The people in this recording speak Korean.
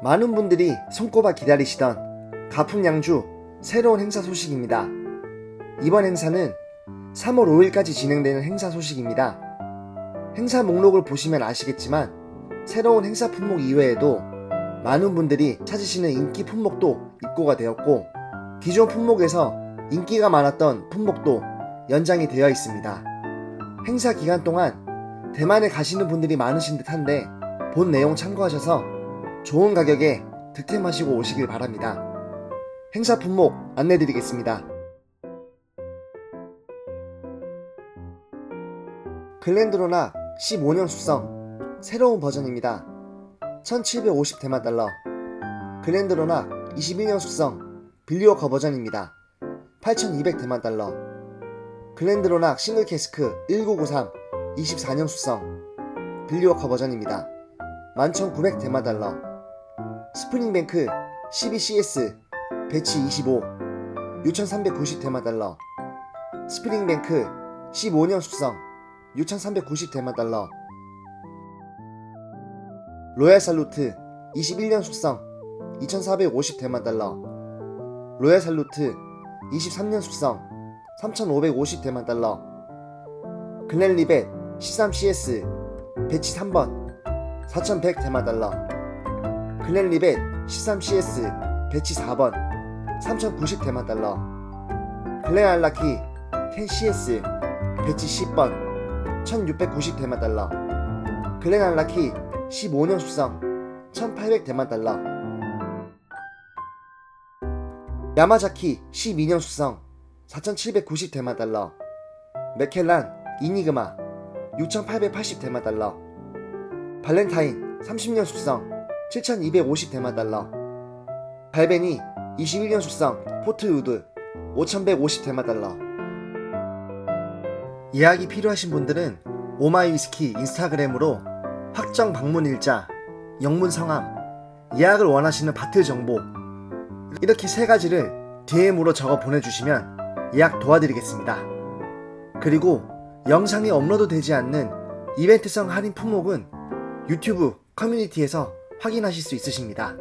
많은 분들이 손꼽아 기다리시던 가풍양주 새로운 행사 소식입니다. 이번 행사는 3월 5일까지 진행되는 행사 소식입니다. 행사 목록을 보시면 아시겠지만 새로운 행사 품목 이외에도 많은 분들이 찾으시는 인기 품목도 입고가 되었고 기존 품목에서 인기가 많았던 품목도 연장이 되어 있습니다. 행사 기간 동안 대만에 가시는 분들이 많으신 듯한데 본 내용 참고하셔서 좋은 가격에 득템하시고 오시길 바랍니다. 행사 품목 안내드리겠습니다. 글렌드로나 15년 숙성 새로운 버전입니다. 1750 대만 달러 글렌드로나 21년 숙성 빌리워커 버전입니다. 8200 대만 달러 글렌드로낙 싱글 캐스크 1993 24년 숙성 빌리워커 버전입니다. 11,900 대만 달러 스프링뱅크 12CS 배치 25 6,390 대만 달러. 스프링뱅크 15년 숙성 6,390 대만 달러. 로얄 살루트 21년 숙성 2,450 대만 달러. 로얄 살루트 23년 숙성 3,550 대만 달러. 글렌리벳 13CS 배치 3번 4,100 대만 달러 글렌리벳 13CS 배치 4번 3,090 대만 달러 글렌알라키 10CS 배치 10번 1,690 대만 달러 글렌알라키 15년 숙성 1,800 대만 달러. 야마자키 12년 숙성 4,790 대만 달러 메켈란 이니그마 6,880 대만 달러. 발렌타인 30년 숙성 7,250 대만 달러 발베니 21년 숙성 포트우드 5,150 대만 달러 예약이 필요하신 분들은 오마이위스키 인스타그램으로 확정 방문 일자, 영문 성함, 예약을 원하시는 바틀 정보 이렇게 세 가지를 DM으로 적어 보내주시면 예약 도와드리겠습니다. 그리고 영상이 업로드 되지 않는 이벤트성 할인 품목은 유튜브 커뮤니티에서 확인하실 수 있으십니다.